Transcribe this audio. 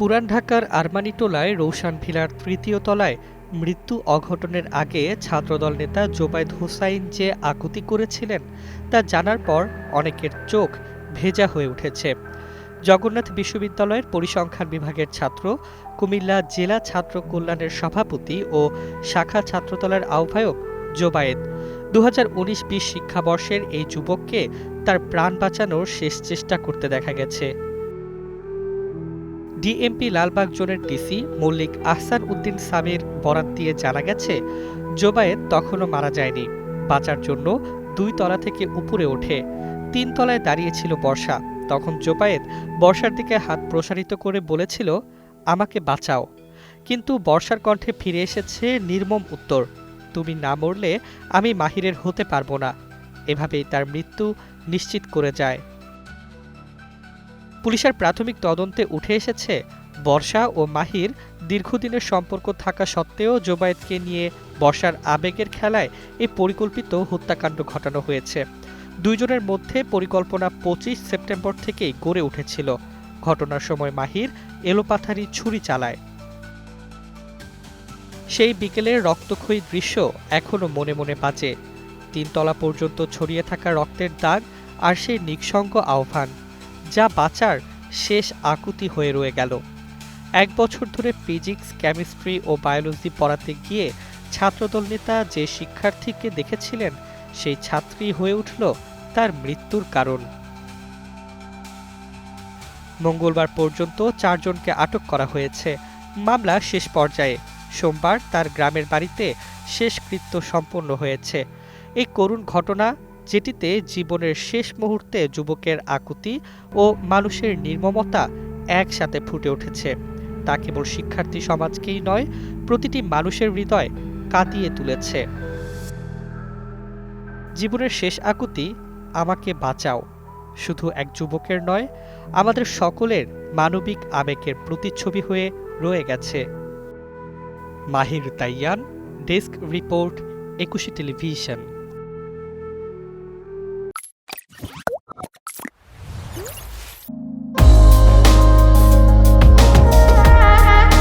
পুরান ঢাকার আরমানিটোলায় রৌশান ভিলার তৃতীয় তলায় মৃত্যু অঘটনের আগে ছাত্রদল নেতা জোবায়েদ হোসাইন যে আকুতি করেছিলেন তা জানার পর অনেকের চোখ ভেজা হয়ে উঠেছে। জগন্নাথ বিশ্ববিদ্যালয়ের পরিসংখ্যান বিভাগের ছাত্র, কুমিল্লা জেলা ছাত্র কল্যাণের সভাপতি ও শাখা ছাত্রদলের আহ্বায়ক জোবায়েদ। দু হাজার উনিশ বিশ শিক্ষাবর্ষের এই যুবককে তার প্রাণ বাঁচানোর শেষ চেষ্টা করতে দেখা গেছে। ডিএমপি লালবাগ জোনের ডিসি মল্লিক আহসান উদ্দিন সামির বরাত দিয়ে জানা গেছে, জোবায়েদ তখনও মারা যায়নি। বাঁচার জন্য দুই তলা থেকে উপরে ওঠে। তিন তলায় দাঁড়িয়েছিল বর্ষা। তখন জোবায়েদ বর্ষার দিকে হাত প্রসারিত করে বলেছিল, আমাকে বাঁচাও। কিন্তু বর্ষার কণ্ঠে ফিরে এসেছে নির্মম উত্তর, তুমি না মরলে আমি মাহিরের হতে পারব না। এভাবেই তার মৃত্যু নিশ্চিত করে যায়। পুলিশের প্রাথমিক তদন্তে উঠে এসেছে, বর্ষা ও মাহির দীর্ঘদিনের সম্পর্ক থাকা সত্ত্বেও জোবায়েদকে নিয়ে বর্ষার আবেগের খেলায় এই পরিকল্পিত হত্যাকাণ্ড ঘটানো হয়েছে। দুইজনের মধ্যে পরিকল্পনা পঁচিশ সেপ্টেম্বর থেকেই গড়ে উঠেছিল। ঘটনার সময় মাহির এলোপাথারি ছুরি চালায়। সেই বিকেলের রক্তক্ষয়ী দৃশ্য এখনও মনে মনে বাজে। তিনতলা পর্যন্ত ছড়িয়ে থাকা রক্তের দাগ আর সেই নিঃসঙ্গ আহ্বান। যা বাঁচার শেষ আকুতি হয়ে রয়ে গেল। এক বছর ধরে ফিজিক্স, কেমিস্ট্রি ও বায়োলজি পড়াতে গিয়ে ছাত্রদল নেতা যে শিক্ষার্থীকে দেখেছিলেন, সেই ছাত্রী হয়ে উঠল তার মৃত্যুর কারণ। মঙ্গলবার পর্যন্ত চারজনকে আটক করা হয়েছে। মামলা শেষ পর্যায়ে। সোমবার তার গ্রামের বাড়িতে শেষকৃত্য সম্পন্ন হয়েছে। এই করুণ ঘটনা যেটিতে জীবনের শেষ মুহূর্তে যুবকের আকুতি ও মানুষের নির্মমতা একসাথে ফুটে উঠেছে। তা কেবল শিক্ষার্থী সমাজকেই নয়, প্রতিটি মানুষের হৃদয় কাঁদিয়ে তুলেছে। জীবনের শেষ আকুতি, আমাকে বাঁচাও। শুধু এক যুবকের নয়, আমাদের সকলের মানবিক আবেগের প্রতিচ্ছবি হয়ে রয়ে গেছে। Mahir Taiyan, desk report, Ekushey television. 응?